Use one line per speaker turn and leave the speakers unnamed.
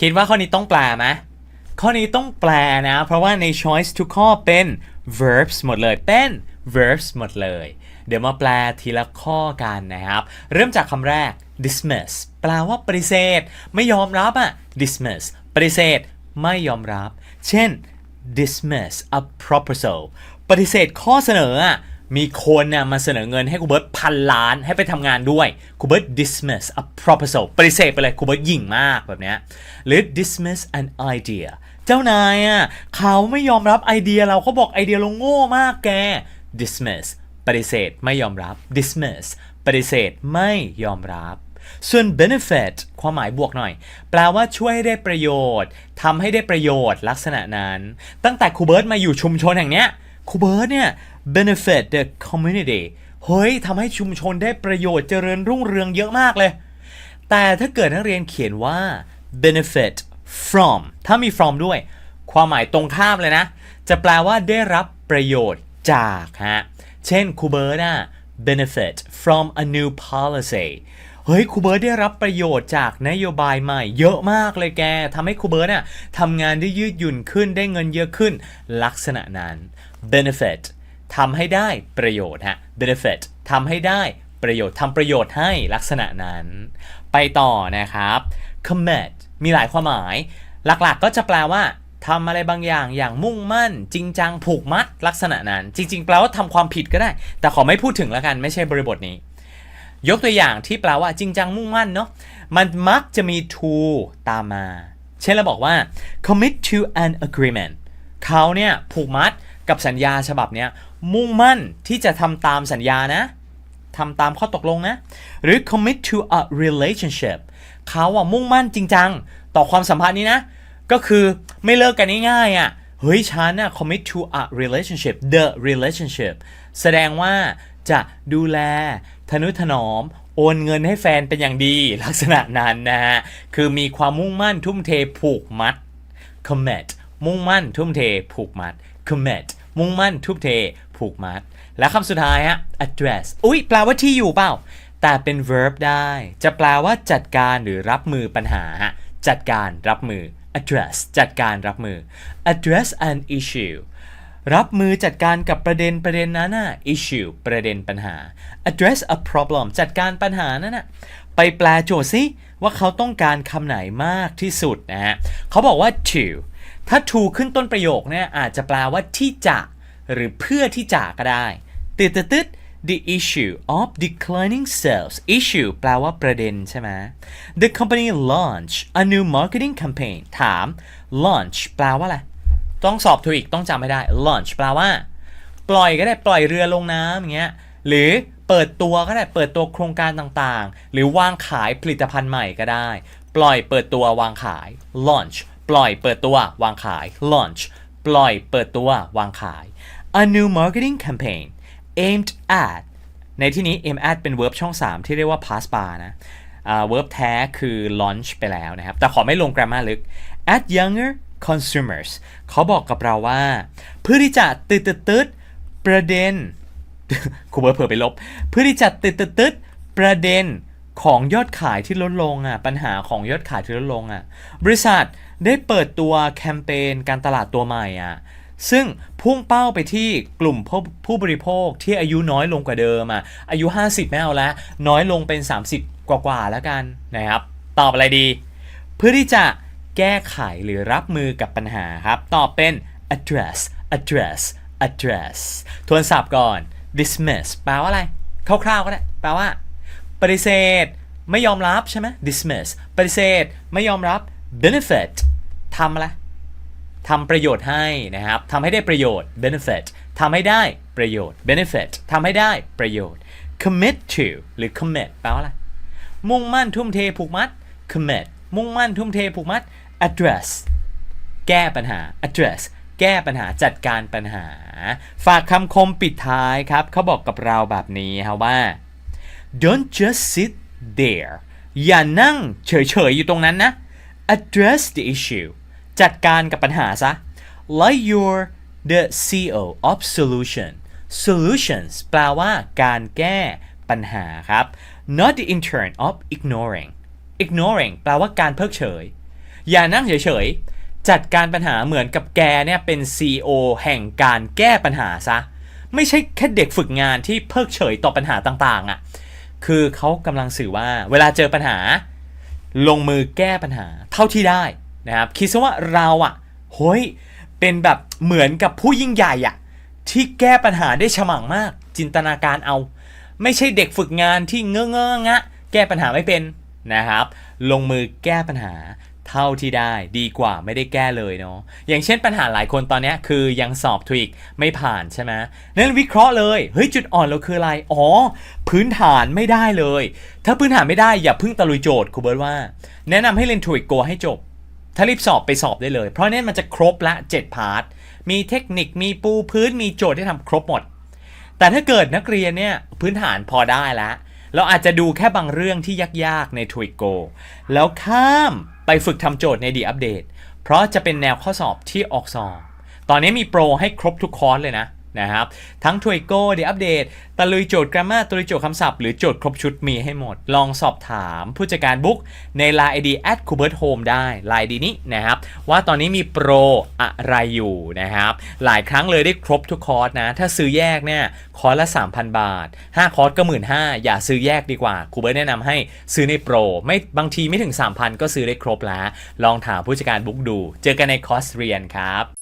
คิดว่าข้อนี้ต้องแปลไหมข้อนี้ต้องแปลนะ เพราะว่าใน choice ทุกข้อเป็น verbs หมดเลย เป็น verbs หมดเลย เดี๋ยวมาแปลทีละข้อกันนะครับ เริ่มจากคำแรก dismiss แปลว่าปฏิเสธ ไม่ยอมรับอะ dismiss ปฏิเสธ ไม่ยอมรับ เช่น dismiss a proposal ปฏิเสธข้อเสนออะ มีคนน่ะมาเสนอเงินให้ครูเบิร์ตพันล้านให้ไปทำงานด้วยครูเบิร์ต dismiss a proposal ปฏิเสธไปเลยครูเบิร์ตยิ่งมากแบบเนี้ยหรือ dismiss an idea เจ้านายอะเขาไม่ยอมรับไอเดียเราเขาบอกไอเดียเราโง่มากแก dismiss ปฏิเสธไม่ยอมรับ dismiss ปฏิเสธไม่ยอมรับ ส่วน benefit ความหมายบวกหน่อย แปลว่าช่วยให้ได้ประโยชน์ทำให้ได้ประโยชน์ลักษณะนั้น ตั้งแต่ครูเบิร์ตมาอยู่ชุมชนแห่งเนี้ย ครูเบิร์ตเนี่ย benefit the community เฮ้ยทำให้ชุมชนได้ประโยชน์เจริญรุ่งเรืองเยอะมากเลย แต่ถ้าเกิดนักเรียนเขียนว่า benefit from ถ้ามี from ด้วย ความหมายตรงข้ามเลยนะ จะแปลว่าได้รับประโยชน์จากฮะ เช่นครูเบิร์ตอะ benefit from a new policy เฮ้ยครูเบิร์ตได้รับประโยชน์จากนโยบายใหม่ เยอะมากเลยแกทำให้ครูเบิร์ตน่ะทำงานได้ยืดหยุ่นขึ้นได้เงินเยอะขึ้น ลักษณะนั้น benefit ทำให้ได้ประโยชน์ฮะ benefit ทำให้ได้ประโยชน์ทำประโยชน์ให้ลักษณะนั้น ไปต่อนะครับ commit มีหลายความหมาย หลักๆก็จะแปลว่าทำอะไรบางอย่างอย่างมุ่งมั่น จริงจังผูกมัดลักษณะนั้น จริง ๆ แปลว่าทำความผิดก็ได้ แต่ขอไม่พูดถึงแล้วกันไม่ใช่บริบทนี้ ยกตัวอย่างที่แปลว่าจริงจังมุ่งมั่นเนาะมันมักจะมี to ตามมา เช่นเราบอกว่า commit to an agreement เขาเนี่ยผูกมัดกับสัญญาฉบับเนี้ยมุ่งมั่นที่จะทำตามสัญญานะทำตามข้อตกลงนะ หรือ commit to a relationship เขาอะมุ่งมั่นจริงจัง ต่อความสัมพันธ์นี้นะ ก็คือไม่เลิกกันง่ายๆอะ่ะเฮ้ยฉันน่ะ commit to a relationship the relationship แสดงว่าจะดูแล ทนุถนอม โอนเงินให้แฟนเป็นอย่างดี ลักษณะนั้นนะฮะ คือมีความมุ่งมั่นทุ่มเทผูกมัด commit มุ่งมั่นทุ่มเทผูกมัด commit มุ่งมั่นทุ่มเทผูกมัด และคำสุดท้ายฮะ address อุ๊ย แปลว่าที่อยู่เปล่า แต่เป็น verb ได้ จะแปลว่าจัดการหรือรับมือปัญหาจัดการรับมือ address จัดการรับมือ address an issue รับมือจัดการกับประเด็นประเด็นนั้นน่ะ issue ประเด็นปัญหา address a problem จัดการปัญหานั้นน่ะไปแปลโจทย์สิว่าเขาต้องการคำไหนมากที่สุดนะฮะเขาบอกว่า to ถ้า to ขึ้นต้นประโยคเนี่ยอาจจะแปลว่าที่จะ หรือเพื่อที่จะก็ได้ติดติด the issue of declining sales issue แปลว่าประเด็นใช่ไหม the company launch a new marketing campaign ถาม launch แปลว่าอะไร ต้องสอบถูกต้องจำให้ได้ launch แปลว่า ปล่อยก็ได้ปล่อยเรือลงน้ำอย่างเงี้ยหรือเปิดตัวก็ได้เปิดตัวโครงการต่างๆ หรือวางขายผลิตภัณฑ์ใหม่ก็ได้ ปล่อยเปิดตัววางขาย launch ปล่อยเปิดตัววางขาย launch ปล่อยเปิดตัววางขาย a new marketing campaign aimed at ในที่นี้ aim at เป็น verb ช่อง 3 ที่เรียกว่า past bar นะ verb แท้คือ launch ไปแล้วนะครับ แต่ขอไม่ลง grammar ลึก at younger consumers เขาบอกกับเราว่า เพื่อที่จะตืดตืดประเด็นครูเบิร์เผื่อไปลบ เพื่อที่จะติดติดติดประเด็นของยอดขายที่ลดลงอะปัญหาของยอดขายที่ลดลงอะบริษัทได้เปิดตัวแคมเปญการตลาดตัวใหม่อะซึ่งพุ่งเป้าไปที่กลุ่มผู้บริโภคที่อายุน้อยลงกว่าเดิมอะอายุ 50 ไม่เอาล้วน้อยลงเป็น 30 กว่าๆแล้วกันนะครับ ตอบอะไรดี เพื่อที่จะ แก้ไขหรือรับมือกับปัญหาครับ ตอบเป็น address address address ทวนศัพท์ก่อน dismiss แปลว่าอะไร คร่าวๆก็ได้ แปลว่า ปฏิเสธ ไม่ยอมรับใช่ไหม dismiss ปฏิเสธ ไม่ยอมรับ benefit ทำอะไรทำประโยชน์ให้นะครับทำให้ได้ประโยชน์ benefit ทำให้ได้ประโยชน์ benefit ทำให้ได้ประโยชน์ commit to หรือ commit แปลว่าอะไร มุ่งมั่นทุ่มเทผูกมัด commit มุ่งมั่นทุ่มเทผูกมัด address แก้ปัญหา address แก้ปัญหาจัดการปัญหา ฝากคำคมปิดท้ายครับ เขาบอกกับเราแบบนี้ครับว่า don't just sit there อย่านั่งเฉยๆ อยู่ตรงนั้นนะ address the issue จัดการกับปัญหาซะ like you're the CEO of solution solutions แปลว่าการแก้ปัญหาครับ not the intern of ignoring ignoring แปลว่าการเพิกเฉย อย่านั่งเฉยๆ จัดการปัญหาเหมือนกับแกเนี่ยเป็น CEO แห่งการแก้ปัญหาซะ ไม่ใช่แค่เด็กฝึกงานที่เพิกเฉยต่อปัญหาต่างๆอะ่ะ คือเขากำลังสื่อว่าเวลาเจอปัญหา ลงมือแก้ปัญหาเท่าที่ได้นะครับ คิดซะว่าเราอะ่ะเฮ้ยเป็นแบบเหมือนกับผู้ยิ่งใหญ่อะ่ะที่แก้ปัญหาได้ฉมังมาก จินตนาการเอา ไม่ใช่เด็กฝึกงานที่เงอะเงอะงะแก้ปัญหาไม่เป็นนะครับ ลงมือแก้ปัญหา เท่าที่ได้ดีกว่าไม่ได้แก้เลยเนาะอย่างเช่นปัญหาหลายคนตอนนี้คือยังสอบทวิกไม่ผ่านใช่ไหมนั้นวิเคราะห์เลย เฮ้ย จุดอ่อนเราคืออะไร อ๋อ พื้นฐานไม่ได้เลย ถ้าพื้นฐานไม่ได้อย่าพิ่งตะลุยโจทย์ครูเบิร์ตว่า แนะนำให้เรียนทวิกโกให้จบ ถ้ารีบสอบไปสอบได้เลย เพราะเนี่ยมันจะครบละ 7 พาร์ทมีเทคนิคมีปูพื้นมีโจทย์ที่ทำครบหมด แต่ถ้าเกิดนักเรียนเนี่ยพื้นฐานพอได้แล้วเราอาจจะดูแค่บางเรื่องที่ยากๆใน t w i g o แล้วข้าม ไปฝึกทำโจทย์ในดีอัปเดตเพราะจะเป็นแนวข้อสอบที่ออกสอบ ตอนนี้มีโปรให้ครบทุกคอร์สเลยนะ นะครับ ทั้ง t w i g o The Update ตตะลุยโจทย์ Grammar ตะลุยโจทย์คำศัพท์หรือโจทย์ครบชุดมีให้หมด ลองสอบถามผู้จัดการบุ๊กใน Line ID at k u b e r t Home ได้ Line ID นี้นะครับ ว่าตอนนี้มีโปรอะไรอยู่นะครับ หลายครั้งเลยได้ครบทุกคอร์สนะ ถ้าซื้อแยกเนี่ยคอร์สละ 3,000 บาท 5 คอร์สก็ 15,000อย่าซื้อแยกดีกว่าครูเบิร์ตแนะนำให้ซื้อในโปร ไม่บางทีไม่ถึง 3,000 ก็ซื้อได้ครบแล้ว ลองถามผู้จัดการบุ๊กดู เจอกันในคอร์สเรียนครับ